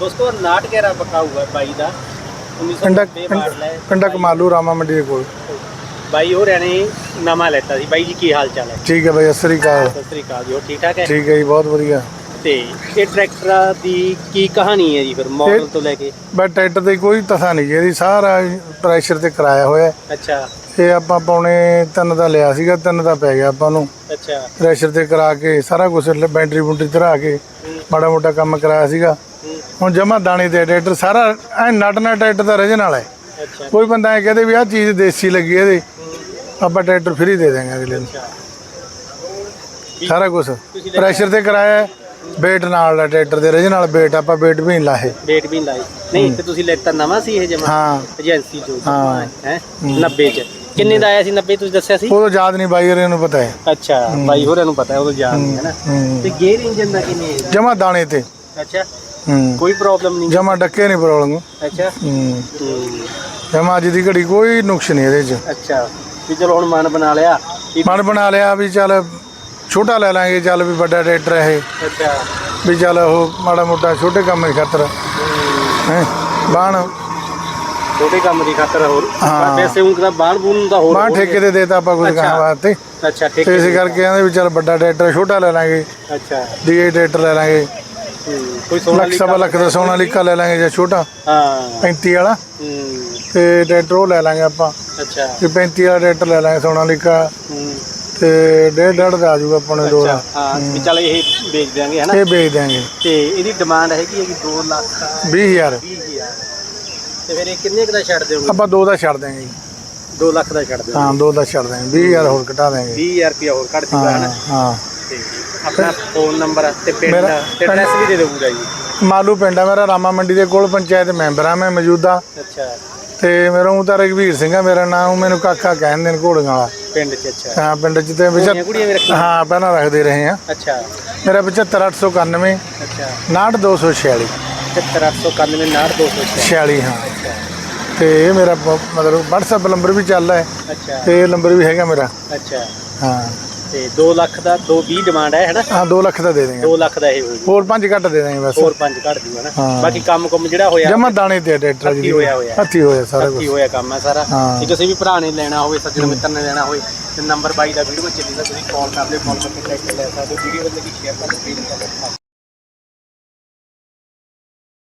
ਦੋਸਤੋ ਨਾਟਕੇਰਾ ਬਕਾਊ ਹੈ ਬਾਈ ਦਾ। ਪਿੰਡਾ 1990 ਮਾਡਲ ਹੈ ਪਿੰਡਾ ਕਮਾਲੂ ਰਾਮਾ ਮੰਡੀ ਦੇ ਕੋਲ। ਬਾਈ ਹੋਰਾਂ ਨੇ ਨਵਾਂ ਲੈਤਾ ਸੀ। ਬਾਈ ਜੀ ਕੀ ਹਾਲ ਚਾਲ ਹੈ? ਠੀਕ ਹੈ ਬਾਈ ਸਤਿ ਸ੍ਰੀ ਅਕਾਲ। ਸਤਿ ਸ੍ਰੀ ਅਕਾਲ ਜੀ ਹੋਰ ਠੀਕ ਠਾਕ ਹੈ? ਠੀਕ ਹੈ ਜੀ ਬਹੁਤ ਵਧੀਆ। ਤੇ ਇਹ ਟਰੈਕਟਰ ਦੀ ਕੀ ਕਹਾਣੀ ਹੈ ਜੀ ਫਿਰ ਮਾਡਲ ਤੋਂ ਲੈ ਕੇ? ਬਸ ਟਰੈਕਟਰ ਤੇ ਕੋਈ ਤਥਾ ਨਹੀਂ ਜੀ ਇਹਦੀ ਸਾਰਾ ਪ੍ਰੈਸ਼ਰ ਤੇ ਕਰਾਇਆ ਹੋਇਆ ਹੈ। ਅੱਛਾ। ਇਹ ਆਪਾਂ ਪੌਣੇ ਤਿੰਨ ਦਾ ਲਿਆ ਸੀਗਾ ਤਿੰਨ ਦਾ ਪੈ ਗਿਆ ਆਪਾਂ ਨੂੰ। ਅੱਛਾ। ਪ੍ਰੈਸ਼ਰ ਤੇ ਕਰਾ ਕੇ ਸਾਰਾ ਕੁਝ ਬੈਟਰੀ ਬੁੰਟਰੀ ਧਰਾ ਕੇ ਮਾੜਾ ਮੋਟਾ ਕੰਮ ਕਰਾਇਆ ਸੀਗਾ। ਹੁਣ ਜਮਾ ਦਾਣੇ ਤੇ ਟਰੈਕਟਰ ਸਾਰਾ ਐ ਨਟ ਨਟ ਟਰੈਕਟਰ ਦਾ ਰਜਨ ਵਾਲਾ ਹੈ। ਕੋਈ ਬੰਦਾ ਐ ਕਹਦੇ ਵੀ ਆਹ ਚੀਜ਼ ਦੇਸੀ ਲੱਗੀ ਇਹਦੇ ਆਪਾਂ ਟਰੈਕਟਰ ਫ੍ਰੀ ਦੇ ਦਾਂਗੇ ਅਗਲੇ ਨੂੰ। ਸਾਰਾ ਕੁਝ ਪ੍ਰੈਸ਼ਰ ਤੇ ਕਰਾਇਆ ਬੇਟ ਨਾਲ ਦਾ ਟਰੈਕਟਰ ਦੇ ਰਜਨ ਨਾਲ ਬੇਟ ਆਪਾਂ ਬੇਟ ਵੀ ਲਾਏ। ਡੇਟ ਵੀ ਲਾਈ ਨਹੀਂ ਤੇ ਤੁਸੀਂ ਲੈਤਾ ਨਵਾਂ ਸੀ ਇਹ ਜਮਾ? ਹਾਂ। ਏਜੰਸੀ ਤੋਂ ਹਾਂ। ਹੈ? 90 ਚ। ਕਿੰਨੇ ਦਾ ਆਇਆ ਸੀ 90 ਤੁਸੀਂ ਦੱਸਿਆ ਸੀ? ਉਹ ਯਾਦ ਨਹੀਂ ਬਾਈ ਹੋਰਾਂ ਨੂੰ ਪਤਾ ਹੈ। ਅੱਛਾ ਬਾਈ ਹੋਰਾਂ ਨੂੰ ਪਤਾ ਹੈ ਉਹ ਜਾਣ ਹੈ ਨਾ। ਤੇ ਗੇਅਰ ਇੰਜਨ ਦਾ ਕਿੰਨੇ ਜਮਾ ਦਾਣੇ ਤੇ। ਅੱਛਾ। ਹੂੰ। ਕੋਈ ਪ੍ਰੋਬਲਮ ਨਹੀਂ। ਜਮਾ ਡੱਕੇ ਨਹੀਂ ਪ੍ਰੋਬਲਮ ਅੱਛਾ। ਹੂੰ। ਹੂੰ, ਜਮਾ ਅੱਜ ਦੀ ਘੜੀ ਕੋਈ ਨੁਕਸ ਨਹੀਂ ਇਹਦੇ 'ਚ। ਅੱਛਾ। ਵੀ ਚਲੋ ਹੁਣ ਮਨ ਬਣਾ ਲਿਆ। ਵੀ- ਮਨ ਬਣਾ ਲਿਆ ਵੀ ਚੱਲ ਛੋਟਾ ਲੈ ਲਾਂਗੇ ਚੱਲ ਵੀ ਵੱਡਾ ਟਰੈਕਟਰ ਹੈ ਇਹ। ਅੱਛਾ। ਵੀ ਚੱਲ ਉਹ ਮਾੜਾ ਮੋਟਾ ਛੋਟੇ ਕੰਮ ਦੀ ਖਾਤਰ। ਹੈ। ਬਾਣ। ਛੋਟੇ ਕੰਮ ਦੀ ਖਾਤਰ ਹੋਰ। ਹਾਂ। ਵੈਸੇ ਕਿਦਾ ਬਾਣ ਬੂਣ ਦਾ ਹੋਰ ਬਾਣ ਠੇਕੇ ਤੇ ਦੇਤਾ ਆਪਾਂ ਕੁਝ ਅੱਛਾ। ਕੰਮ ਵਾਸਤੇ। ਅੱਛਾ ਠੀਕ ਤੇ ਇਸੇ ਕਰਕੇ ਕਹਿੰਦੇ ਵੀ ਚੱਲ ਵੱਡਾ ਟਰੈਕਟਰ ਛੋਟਾ ਲੈ ਲਾਂਗੇ। ਅੱਛਾ। ਡੀਏ ਟਰੈਕਟਰ ਲੈ ਲਾਂਗੇ। ਕੋਈ ਸੋਨਾ ਲੱਖ ਸਵਾ ਲੱਖ ਦਾ ਸੋਨਾਲੀਕਾ ਲੈ ਲਾਂਗੇ ਜਾਂ ਛੋਟਾ। ਹਾਂ। 35 ਵਾਲਾ। ਹੂੰ, ਤੇ ਟਰੈਕਟਰ ਉਹ ਲੈ ਲਾਂਗੇ ਆਪਾਂ। ਅੱਛਾ। ਵੀ 35 ਵਾਲਾ ਟਰੈਕਟਰ ਲੈ ਲਾਂਗੇ ਸੋਨਾਲੀਕਾ ਹੂੰ, ਤੇ ਡੇਢ ਡੇਢ ਦਾ ਆ ਜਾਊਗਾ ਆਪਾਂ ਨੂੰ ਦੋ ਦਾ ਹਾਂ ਵੀ ਚੱਲ ਇਹ ਵੇਚ ਦਿਆਂਗੇ ਹਨਾ? ਇਹ ਵੇਚ ਦਿਆਂਗੇ। ਤੇ ਇਹਦੀ ਡਿਮਾਂਡ ਹੈਗੀ ਹੈ ਕਿ 2 ਲੱਖ 20000 20 ਹਜ਼ਾਰ। ਤੇ ਫਿਰ ਇਹ ਕਿੰਨੇ ਕੁ ਦਾ ਛੱਡ ਦਿਓਗੇ? ਆਪਾਂ ਦੋ ਦਾ ਛੱਡ ਦਿਆਂਗੇ 2 ਲੱਖ ਦਾ ਛੱਡ ਦਿਓ ਹਾਂ ਦੋ ਦਾ ਛੱਡ ਦਿਆਂਗੇ। 20000 ਹੋਰ ਘਟਾ ਦਿਆਂਗੇ। 20000 ਰੁਪਇਆ ਹੋਰ ਕੱਢ ਦਿੱਤਾ ਹਾਂ ਹਾਂ। ਤੇ ਆਪਣਾ ਫੋਨ ਨੰਬਰ ਤੇ ਪਿੰਡ ਮੇਰਾ- ਤੇ ਐਡਰੈਸ ਵੀ ਦੇ ਦਿਓ ਪੂਰਾ ਜੀ। ਮਾਲੂ ਪਿੰਡ ਆ ਮੇਰਾ ਰਾਮਾ ਮੰਡੀ ਦੇ ਕੋਲ ਪੰਚਾਇਤ ਮੈਂਬਰ ਆ ਮੈਂ ਮੌਜੂਦਾ। ਅੱਛਾ। ਤੇ ਮੇਰਾ ਉਹ ਤਾਂ ਰਘਵੀਰ ਸਿੰਘ ਆ ਮੇਰਾ ਨਾਮ ਮੈਨੂੰ ਕਾਕਾ ਕਹਿੰਦੇ ਨੇ ਘੋੜੀਆਂ ਵਾਲਾ। ਪਿੰਡ ਚ ਅੱਛਾ। ਹਾਂ ਪਿੰਡ ਚ ਤੇ ਵਿੱਚ ਕੁੜੀਆਂ ਵੀ ਰੱਖੀਆਂ? ਹਾਂ ਪਹਿਲਾਂ ਰੱਖਦੇ ਰਹੇ ਆ। ਅੱਛਾ। ਮੇਰਾ 75891 ਅੱਛਾ। 69246 73891 92206 46 ਹਾਂ। ਤੇ ਇਹ ਮੇਰਾ ਪ- ਮਤਲਬ WhatsApp ਨੰਬਰ ਵੀ ਚੱਲਦਾ ਹੈ। ਅੱਛਾ। ਤੇ ਇਹ ਨੰਬਰ ਵੀ ਹੈਗਾ ਮੇਰਾ। ਅੱਛਾ। ਹਾਂ। ਤੇ 2 ਲੱਖ ਦਾ 220 ਡਿਮਾਂਡ ਹੈ ਹੈਨਾ? ਹਾਂ 2 ਲੱਖ ਦਾ ਦੇ ਦੇਂਗੇ 2 ਲੱਖ ਦਾ ਇਹ ਹੋਊਗਾ ਹੋਰ 5 ਘੱਟ ਦੇ ਦੇਂਗੇ ਬਸ। ਹੋਰ ਪੰਜ ਕੱਢ ਦਿਓ ਹਨਾ? ਹਾਂ। ਬਾਕੀ ਕੰਮ ਕੁਮ ਜਿਹੜਾ ਹੋਇਆ ਜਮਾ ਦਾਣੇ ਤੇ ਟਰੈਕਟਰ ਹੱਥੀਂ ਹੋਇਆ ਹੋਇਆ। ਹੱਥੀ ਹੋਇਆ ਸਾਰਾ ਕੀ ਕੁਝ ਹੋਇਆ ਕੰਮ ਹੈ ਸਾਰਾ। ਹਾਂ। ਜੇ ਕਿਸੇ ਵੀ ਭਰਾ ਨੇ ਲੈਣਾ ਹੋਵੇ ਸੱਜਣ ਮਿੱਤਰ ਨੇ ਲੈਣਾ ਹੋਵੇ ਤੇ ਨੰਬਰ 22 ਦਾ ਵੀਡੀਓ ਚੱਲੀ ਦਾ ਤੁਸੀਂ ਕਾਲ ਕਰ ਲਿਓ ਕਾਲ ਕਰਕੇ ਟਰੈਕਟਰ ਲੈ ਸਕਦੇ ਹੋ ਵੀਡੀਓ ਵਿੱਚ ਸ਼ੇਅਰ ਕਰ ਦਿਓ